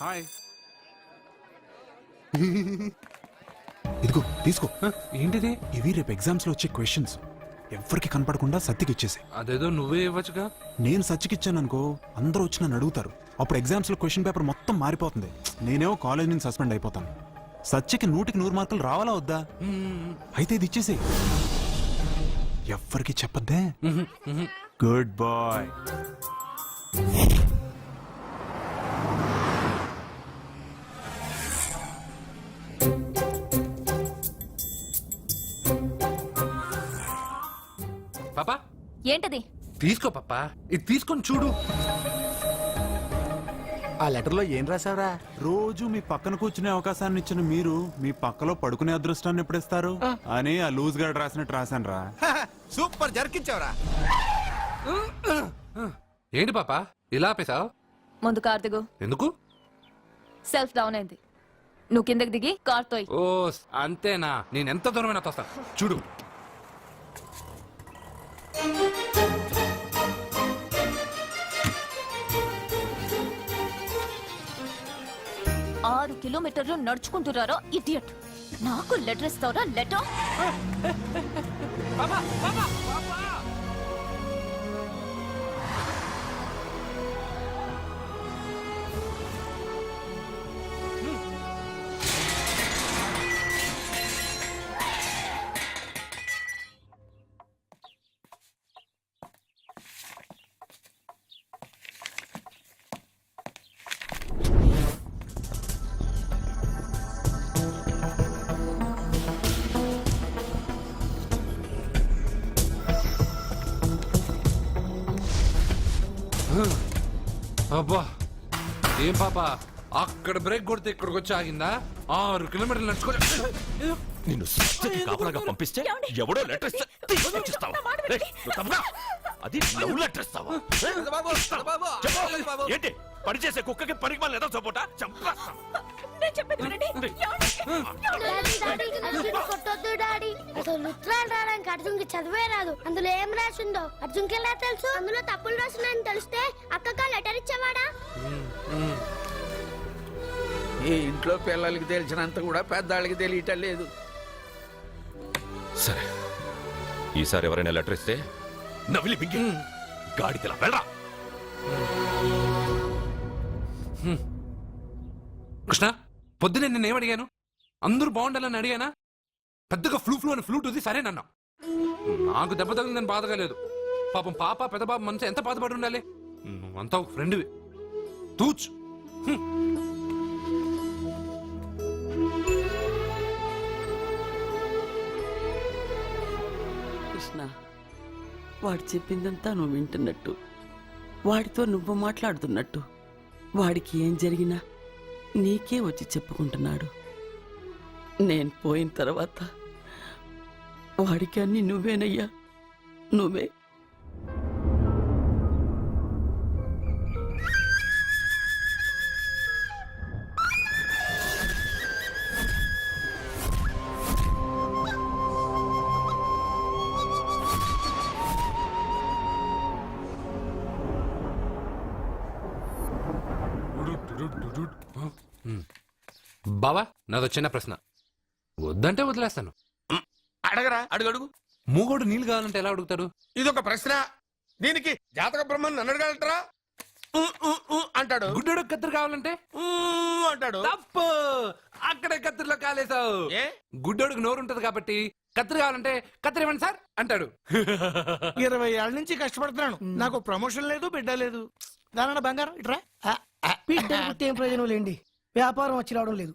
Hi. ఇదిగో తీసుకో. ఏంటిది? ఇవి రేపు ఎగ్జామ్స్లో వచ్చే క్వశ్చన్స్. ఎవరికి కనపడకుండా సత్తికి ఇచ్చేసి అదేదో నువ్వే ఇవ్వచ్చుగా? నేను సత్తికి ఇచ్చాను అనుకో అందరూ వచ్చి నన్ను అడుగుతారు. అప్పుడు ఎగ్జామ్స్లో క్వశ్చన్ పేపర్ మొత్తం మారిపోతుంది. నేనేమో కాలేజ్ నుంచి సస్పెండ్ అయిపోతాను. సత్యకి నూటికి నూరు మార్కులు రావాలా వద్దా? అయితే ఇది ఇచ్చేసి ఎవ్వరికి చెప్పద్దే? Good bye. ఏంటది? తీసుకో పాపా ఇది తీసుకొని చూడు. ఆ లెటర్లో ఏం రాసావురా రోజు మీ పక్కన కూర్చునే అవకాశాన్ని ఇచ్చిన మీరు మీ పక్కలో పడుకునే అదృష్టాన్ని ఎప్పుడు ఇస్తారు? అని ఆ లూజ్ గార్డ్ రాసినట్టు రాశాను రా సూపర్ జరికించావురా ఏంటి పాపా? ఇలా ఆపేశావు? ముందు కార్ దిగు. ఎందుకు? సెల్ఫ్ డౌన్ అయింది. నువ్వు కిందకి దిగి కార్ తోయ్. ఓ అంతేనా? నేను ఎంత దూరమైనా తోస్తా. చూడు. ఆరు కిలోమీటర్లు నడుచుకుంటున్నారా ఇడియట్. నాకు లెటర్ ఇస్తారా లెటర్. అబ్బా ఏం పాపా? అక్కడ బ్రేక్ కొడితే ఇక్కడికి వచ్చి ఆగిందా? ఆరు కిలోమీటర్లు నడుచుకొని నిన్ను సత్యకి కాపలాగా పంపిస్తే ఎవడో లెటర్ ఇస్తే నువ్వు? అది లవ్ లెటర్ ఇస్తావా? చెప్పు. ఏంటి? పని చేసే కుక్కకి పనికి మళ్ళీ ఏదో సపోటా చంపేస్తా అర్జున్ కొట్టొద్దు డాడీ. అసలు ఉత్తరాలు రాయడానికి అర్జున్కి చదివే రాదు. అందులో ఏం రాసిందో? అర్జున్కి ఎలా తెలుసు? అందులో తప్పులు రాసినని తెలిస్తే అక్కగా లెటర్ ఇచ్చేవాడా? ఈ ఇంట్లో పిల్లలకి తెలిసినంత కూడా పెద్దాళ్ళకి తెలియటం లేదు. సరే. ఈసారి ఎవరైనా లెటర్ ఇస్తే నవిలి బింగి గాడిదలా వెళ్ళరా. కృష్ణ? పొద్దునే నేను ఏమడిగాను అడిగాను? అందరూ బాగుండాలని అడిగానా? పెద్దగా ఫ్లూ ఫ్లూ అని ఫ్లూట్ ఉంది సరే నన్న. నాకు దెబ్బ తగిలిందని బాధగా లేదు పాపం పాప పెద్ద పాప మనసు ఎంత బాధపడి ఉండాలి? నువ్వంతా ఒక ఫ్రెండ్వి తూచ్. కృష్ణ వాడు చెప్పిందంతా నువ్వు వింటున్నట్టు. వాడితో నువ్వు మాట్లాడుతున్నట్టు. వాడికి ఏం జరిగినా నీకే వచ్చి చెప్పుకుంటున్నాడు. నేను పోయిన తర్వాత వాడికి అన్ని నువ్వేనయ్యా. నువ్వే బావా నాదో చిన్న ప్రశ్న. వద్దంటే వదిలేస్తాను. అడగరా. అడుగు అడుగు. మూగోడు నీళ్ళు కావాలంటే ఎలా అడుగుతాడు? ఇదొక ప్రశ్న. దీనికి జాతక బ్రహ్మను నన్ను అడగలటరా? అంటాడు. గుడ్డోడు కత్తిరి కావాలంటే? ఊ అంటాడు. తప్పు! అక్కడే కత్తిరిలో కాలేసావు ఏ? గుడ్డోడికి నోరు ఉంటది కాబట్టి కత్తిరి కావాలంటే కత్తిరి ఇవ్వండి సార్ అంటాడు. ఇరవై ఏళ్ళ నుంచి కష్టపడుతున్నాను. నాకు ప్రమోషన్ లేదు బిడ్డ లేదు. దానన్న బంగారం ఇట్రా? బిడ్డ ఏం ప్రయోజనం లేండి? వ్యాపారం వచ్చి రావడం లేదు.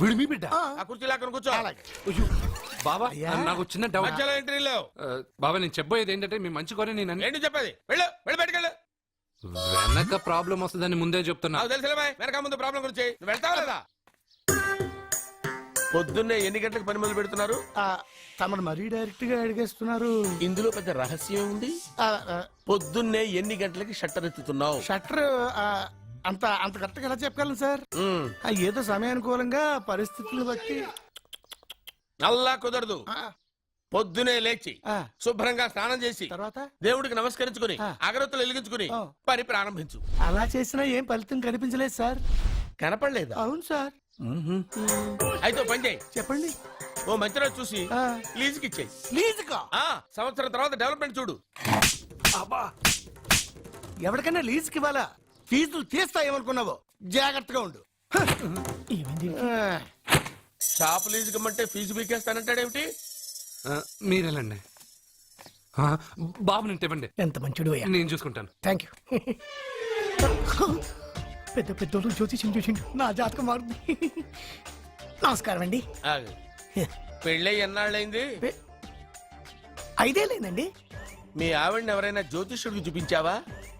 వీడు మీ బిడ్డ? ఆ. కుర్చీ లాక్కను కూర్చో. అయ్యో, బాబా నాకు చిన్న డౌట్ మధ్యలో ఎంట్రీలో ఆ, బాబా నేను చెప్పబోయేది ఏంటంటే మీ మంచి కోరే నేను అన్ని- ఏంటి చెప్పేది? వెళ్ళు వెళ్ళి బయటకెళ్ళు వెనక ప్రాబ్లం వస్తుందని ముందే చెప్తున్నా. నాకు తెలుసులే వెనక ముందు ప్రాబ్లం గురించి. నువ్వు వెళ్తావా లేదా? పొద్దున్నే ఎన్ని గంటలకు పని మొదలు పెడుతున్నారు? ఆ, తమను మరీ డైరెక్ట్గా అడిగేస్తున్నారు. ఇందులో పెద్ద రహస్యం ఉంది. పొద్దున్నే ఎన్ని గంటలకి షట్టర్ ఎత్తుతున్నావు? షట్టర్ ఆ, అంత అంత కరెక్ట్గా ఎలా చెప్పగలను సార్? ఆ, ఏదో సమయానుకూలంగా పరిస్థితులను బట్టి. అల్లా కుదరదు. పొద్దునే లేచి శుభ్రంగా స్నానం చేసి తర్వాత? దేవుడికి నమస్కరించుకుని. అగరత్తులు వెలిగించుకుని. పని ప్రారంభించు. అలా చేసినా ఏం ఫలితం కనిపించలేదు సార్. కనపడలేదా? అవును సార్. అయితే పని చేయి. చెప్పండి. ఓ మంచి రోజు చూసి లీజుకి ఇచ్చేయి. లీజుకా? ఆ సంవత్సరం తర్వాత డెవలప్మెంట్ చూడు. అబ్బా. ఎవరికైనా లీజుకి ఇవ్వాలా? ఫీజులు తీస్తాయేమనుకున్నావో జాగ్రత్తగా ఉండు. ఆ, షాప్ లీజుకి ఇమ్మంటే ఫీజు పీకేస్తానంటాడేమిటి ఆ, బాబు నేను ఇవ్వండి ఎంత మంచిడు అయ్యా. నేను చూసుకుంటాను. Thank you. పెద్ద పెద్దోళ్ళు జ్యోతిష్యం చూసిండు. నా జాతకం మారుంది నమస్కారం అండి. పెళ్ళై ఎన్నాళ్ళైంది? పె- ఐదే లేదండి మీ ఆవిడని ఎవరైనా జ్యోతిష్యుడికి చూపించావా?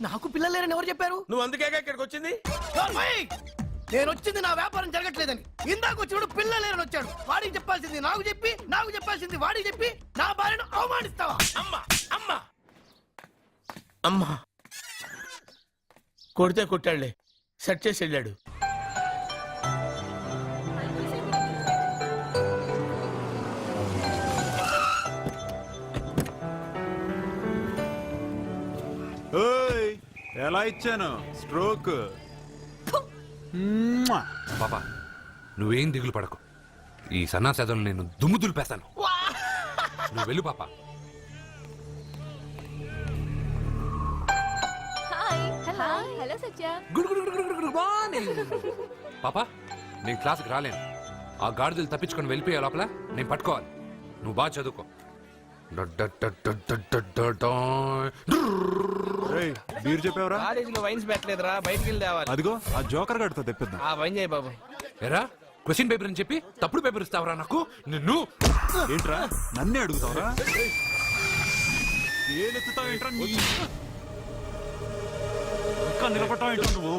నాకు పిల్లలు లేరని ఎవరు చెప్పారు? నువ్వు అందుకేగా ఇక్కడికి వచ్చింది! నేను వచ్చింది నా వ్యాపారం జరగట్లేదని. ఇందాక వచ్చినప్పుడు పిల్లలు లేరని వచ్చాడు. వాడికి చెప్పాల్సింది నాకు చెప్పి నాకు చెప్పాల్సింది వాడికి చెప్పి నా భార్యను అవమానిస్తావా? అమ్మా అమ్మా. అమ్మా. కొడితే కొట్టాడులే. సెట్ చేసి వెళ్ళాడు. ఓయ్ ఎలా ఇచ్చాను? స్ట్రోక్. పాపా నువ్వేం దిగులు పడకు. ఈ సన్నాసేదలు నేను దుమ్ము దులిపేస్తాను. నువ్వు వెళ్ళు పాప. Hello Satya. Good good good good good morning పాప నేను క్లాస్కి రాలేను. ఆ గాడిదలు తప్పించుకొని వెళ్ళిపోయే లోపల నేను పట్టుకోవాలి. నువ్వు బాగా చదువుకో. వైన్స్ పెట్టలేదురా బయటికి వెళ్ళి తేవాలి. అదిగో ఆ జోకర్ గడితో తెప్పిద్దాం. ఆ పని చేయి బాబు. ఎరా క్వశ్చన్ పేపర్ అని చెప్పి తప్పుడు పేపర్ ఇస్తావరా నాకు? నిన్ను. ఏంట్రా? నన్నే అడుగుతావురా? ఏలెత్తుతావేంట్రా నీ? ఇంకా నిలబడతావు ఏంట్రా నువ్వు?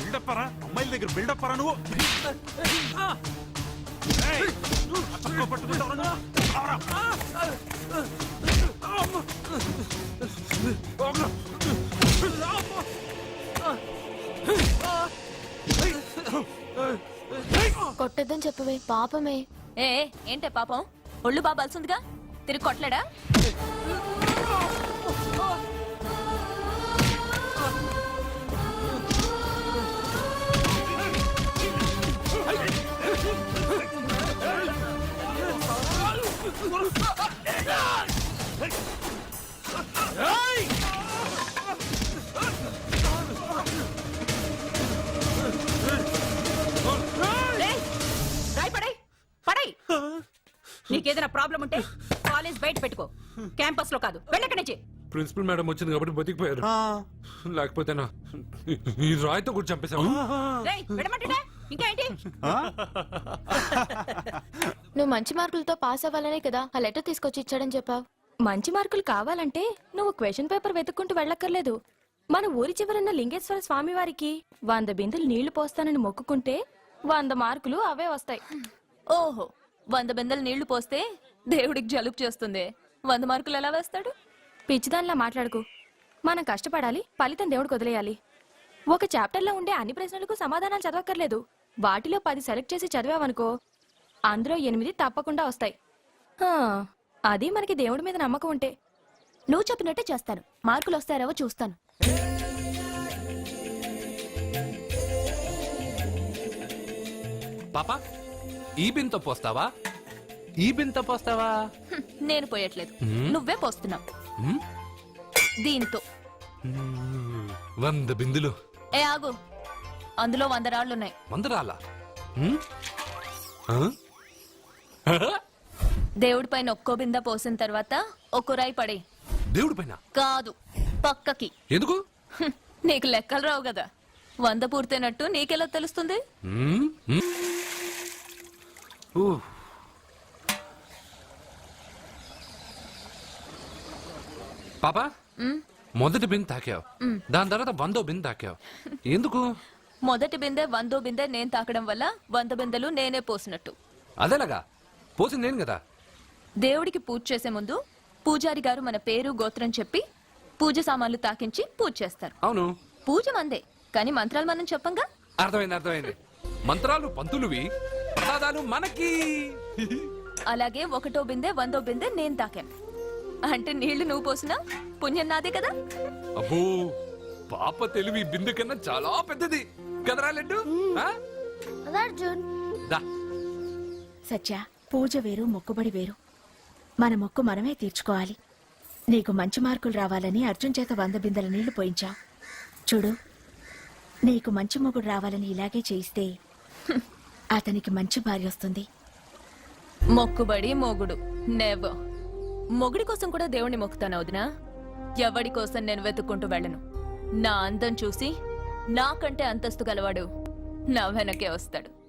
బిల్డప్ అమ్మాయిల దగ్గర బిల్డప్ నువ్వు? పట్టుకుంటావురా. కొట్టద్దని చెప్పవే పాపమే. ఏ ఏంటే పాపం? ఒళ్ళు బాబాల్సిందిగా తిరిగి కొట్టలేడా? నీకేదైనా ప్రాబ్లం ఉంటే కాలేజ్ బయట పెట్టుకో. క్యాంపస్లో కాదు. వెళ్ళక్కడి నుంచి. ప్రిన్సిపల్ మేడం వచ్చింది కాబట్టి బతికిపోయారు. ఆ, లేకపోతే ఈ రాయితో కూడా విడమంటుండే ఇంకా ఏంటి? ఆ? నువ్వు మంచి మార్కులతో పాస్ అవ్వాలనే కదా ఆ లెటర్ తీసుకొచ్చి ఇచ్చాడని చెప్పావు. మంచి మార్కులు కావాలంటే నువ్వు క్వశ్చన్ పేపర్ వెతుక్కుంటూ వెళ్ళక్కర్లేదు. మన ఊరి చివరన్న లింగేశ్వర స్వామి వారికి వంద బిందెలు నీళ్ళు పోస్తానని మొక్కుకుంటే వంద మార్కులు అవే వస్తాయి. ఓహో వంద బిందెలు నీళ్ళు పోస్తే దేవుడికి జలుబు చేస్తుంది. వంద మార్కులు ఎలా వేస్తాడు? పిచ్చిదానిలా మాట్లాడుకు. మనం కష్టపడాలి ఫలితం దేవుడికి వదిలేయాలి. ఒక చాప్టర్లో ఉండే అన్ని ప్రశ్నలకు సమాధానాలు చదవక్కర్లేదు. వాటిలో పది సెలెక్ట్ చేసి చదివావనుకో అందులో ఎనిమిది తప్పకుండా వస్తాయి. హా, అది మనకి దేవుడి మీద నమ్మకం ఉంటే. నువ్వు చెప్పినట్టే చేస్తాను. మార్కులు వస్తారేవో చూస్తాను. పాప ఈ బిన్తో పోస్తావా? ఈ బిన్తో పోస్తావా? హ్మ్, నేను పోయట్లేదు? నువ్వే పోస్తున్నావు. హ్మ్? దీంతో. వంద బిందులు. ఏ ఆగు. అందులో వంద రాళ్ళున్నాయి వంద హ్మ్? ఆ? దేవుడి పైన ఒక్కో బిందె పోసిన తర్వాత ఒక్కో రాయి పడే. దేవుడి పైన? కాదు పక్కకి. ఎందుకు? నీకు లెక్కలు రావు కదా. వంద పూర్తయినట్టు నీకెలా తెలుస్తుంది? ఊ. పాపా మొదటి బిందె తాకావు. దాని తర్వాత వందో బిందె తాకావు. ఎందుకు? మొదటి బిందె వందో బిందె నేను తాకడం వల్ల వంద బిందెలు నేనే పోసినట్టు. అదేలాగా పోసింది నేను కదా. దేవుడికి పూజ చేసే ముందు పూజారి గారు మన పేరు గోత్రం చెప్పి పూజ సామాన్లు తాకించి పూజ చేస్తారు. అవును. పూజ మందే కానీ మంత్రాలు మనం చెప్పంగా? అర్థమైంది అర్థమైంది. మంత్రాలు పంతులువి ప్రసాదాలు మనకి. అలాగే ఒకటో బిందె వందో బిందె నేను తాకాను. అంటే నీళ్ళు నువ్వు పోసినా పుణ్యం నాదే కదా? అబ్బో పాప తెలివి బిందె కన్నా చాలా పెద్దది. కదరా లడ్డు అర్జున్. దా. సత్య పూజ వేరు మొక్కుబడి వేరు. మన మొక్కు మనమే తీర్చుకోవాలి. నీకు మంచి మార్కులు రావాలని అర్జున్ చేత వంద బిందెల నీళ్ళు పోయించా. చూడు నీకు మంచి మొగుడు రావాలని ఇలాగే చేయిస్తే అతనికి మంచి భార్య వస్తుంది. మొక్కుబడి మొగుడు నెవర్ మొగుడి కోసం కూడా దేవుణ్ణి మొక్కుతాను వదినా? ఎవడి కోసం నేను వెతుక్కుంటూ వెళ్ళను? నా అందం చూసి నాకంటే అంతస్తు గలవాడు నా వెనకే వస్తాడు.